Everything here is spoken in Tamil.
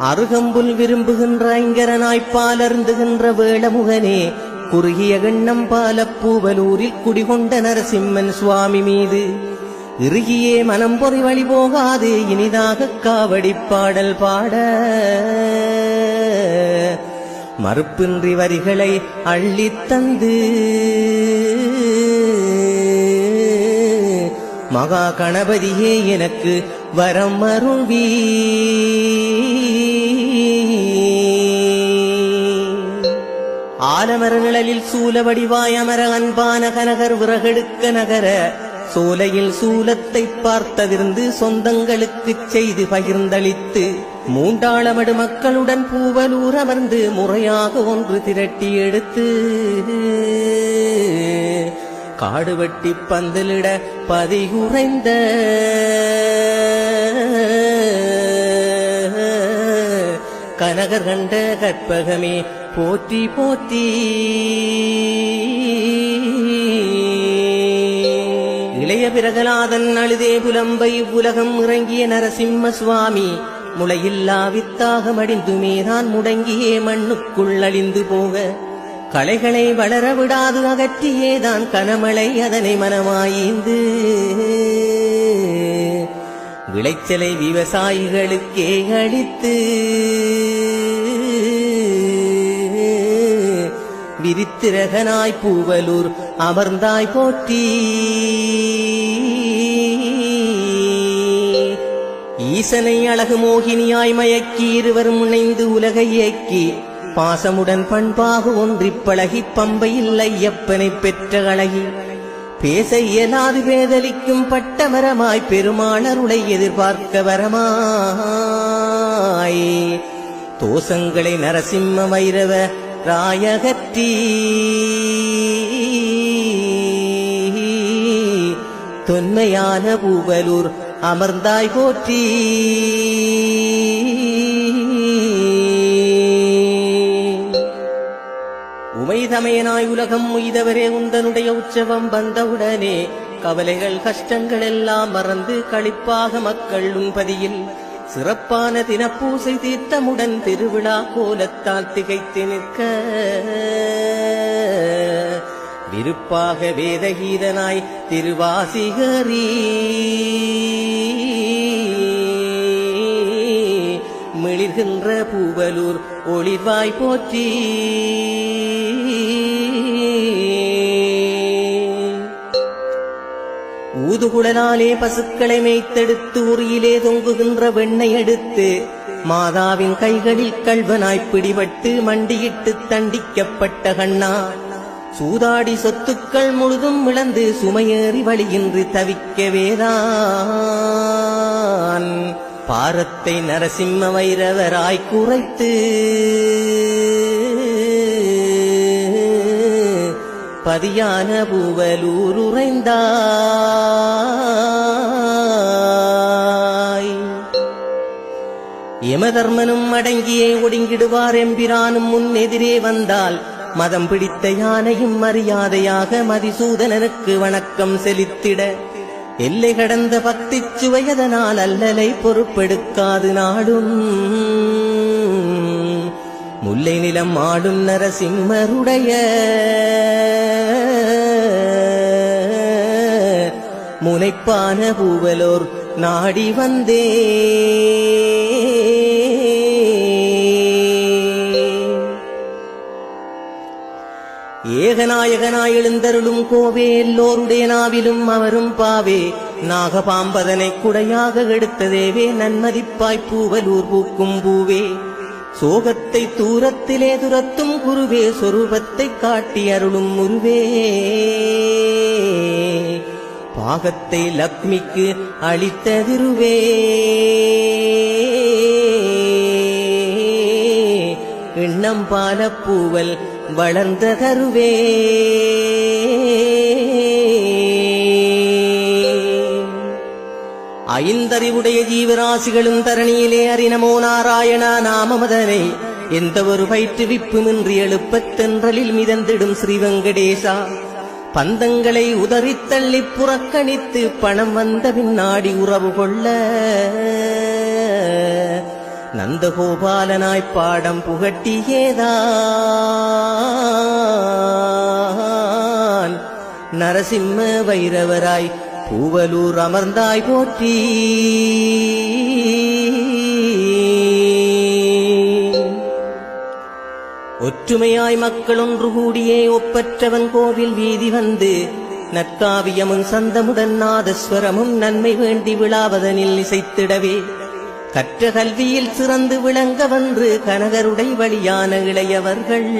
அருகம்புல் விரும்புகின்ற ஐங்கரனாய் பாலருந்துகின்ற வேளமுகனே குறுகிய எண்ணம் பாலப்பூவலூரில் குடிகொண்ட நரசிம்மன் சுவாமி மீது. இறுகியே மனம் பொறி வழி போகாது இனிதாக காவடி பாடல் பாட. மறுப்பின்றி வரிகளை அள்ளித் தந்து. மகா கணபதியே எனக்கு வரம் அருள்வீ ஆலமர நிழலில் சூல வடிவாய் அமர அன்பான கனகர் விறகெடுக்க நகர சோலையில் சூலத்தை பார்த்ததிருந்து சொந்தங்களுக்குச் செய்து பகிர்ந்தளித்து மூண்டாளமடு மக்களுடன் பூவலூர் அமர்ந்து முறையாக ஒன்று திரட்டி எடுத்து காடு வெட்டி பந்தலிட பதிகுறைந்த கனகர் கண்ட கற்பகமே போற்றி போற்றி. இளைய பிரகலாதன் அழுதே புலம்பை உலகம் இறங்கிய நரசிம்ம சுவாமி. முளையில்லா வித்தாக மடிந்துமேதான் முடங்கியே மண்ணுக்குள் அழிந்து போக. களைகளை வளர விடாது அகற்றியேதான் கனமழை அதனை மனமாய்ந்து. விளைச்சலை விவசாயிகளுக்கே அளித்து. விரித்திரகனாய் பூவலூர் அமர்ந்தாய் போட்டி ஈசனை அழகு மோகினியாய் மயக்கி இருவரும் இணைந்து உலகை இயக்கி பாசமுடன் பண்பாக ஒன்றிப் பழகி பம்பையில் ஐயப்பனை பெற்ற அழகி. பேச இயலாது வேதலிக்கும் பட்டமரமாய் பெருமாளருளை எதிர்பார்க்க வரமாய். தோசங்களை நரசிம்ம வைரவ ராயகற்றி. தொன்மையான பூவலூர் அமர்ந்தாய் போற்றி. உமைதமையனாய் உலகம் உய்தவரே உந்தனுடைய உற்சவம் வந்தவுடனே கவலைகள் கஷ்டங்கள் எல்லாம் மறந்து களிப்பாக மக்கள் உண்பதியில் சிறப்பான தினப்பூசை தீர்த்தமுடன் திருவிழா கோலத்தால் திகைத்து நிற்க. விருப்பாக வேதகீதனாய் திருவாசிகரீ மிளிர்கின்ற பூவலூர் ஒளிர்வாய் போற்றி. ஊதுகுழலாலே பசுக்களை மேய்த்தெடுத்து உரியிலே தொங்குகின்ற வெண்ணை எடுத்து மாதாவின் கைகளில் கல்வனாய் பிடிபட்டு மண்டியிட்டு தண்டிக்கப்பட்ட கண்ணா. சூதாடி சொத்துக்கள் முழுதும் இழந்து சுமையேறி வழியின்றி தவிக்கவேதான். பாரத்தை நரசிம்ம வைரவராய் குறைத்து பதியான பூவலூர் உறைந்தாய் யமதர்மனும் அடங்கியே ஒடுங்கிடுவார் எம்பிரானும் முன் எதிரே வந்தால் மதம் பிடித்த யானையும் மரியாதையாக மதிசூதனனுக்கு வணக்கம் செலுத்திட எல்லை கடந்த பக்தி சுவையதனால் அல்லலை பொறுப்பெடுக்காது நாடும். முல்லை நிலம் ஆடும் நரசிம்மருடைய முனைப்பான பூவலோர் நாடி வந்தே. ஏகநாயகனாய் எழுந்தருளும் கோவே எல்லோருடைய நாவிலும் அவரும் பாவே. நாகபாம்பதனை குடையாக எடுத்ததேவே நன்மதிப்பாய் பூவலூர் பூக்கும் பூவே. சோகத்தை தூரத்திலே துரத்தும் குருவே சொரூபத்தை காட்டி அருளும் முருவே. பாகத்தை லக்ஷ்மிக்கு அளித்ததிருவே எண்ணம் பால பூவல் வளர்ந்த கருவே. ஐந்தறிவுடைய ஜீவராசிகளும் தரணியிலே அறினமோ நாராயணா நாமமதனை. எந்த ஒரு பயிற்றுவிப்புமின்றி எழுப்பத் தென்றலில் மிதந்திடும் ஸ்ரீவெங்கடேசா பந்தங்களை உதறித்தள்ளி புறக்கணித்து பணம் வந்த பின்னாடி உறவு கொள்ள. நந்தகோபாலனாய் பாடம் புகட்டியேதான் நரசிம்ம வைரவராய் பூவலூர் அமர்ந்தாய் போற்றி. ஒற்றுமையாய் மக்கள் ஒன்று கூடியே ஒப்பற்றவன் கோவில் வீதி வந்து நற்காவியமும் சந்தமுடன் நாதஸ்வரமும் நன்மை வேண்டி விழாவதனில் இசைத்திடவே. கற்ற கல்வியில் சிறந்து விளங்க வந்து கனகருடை வழியான இளையவர்கள்.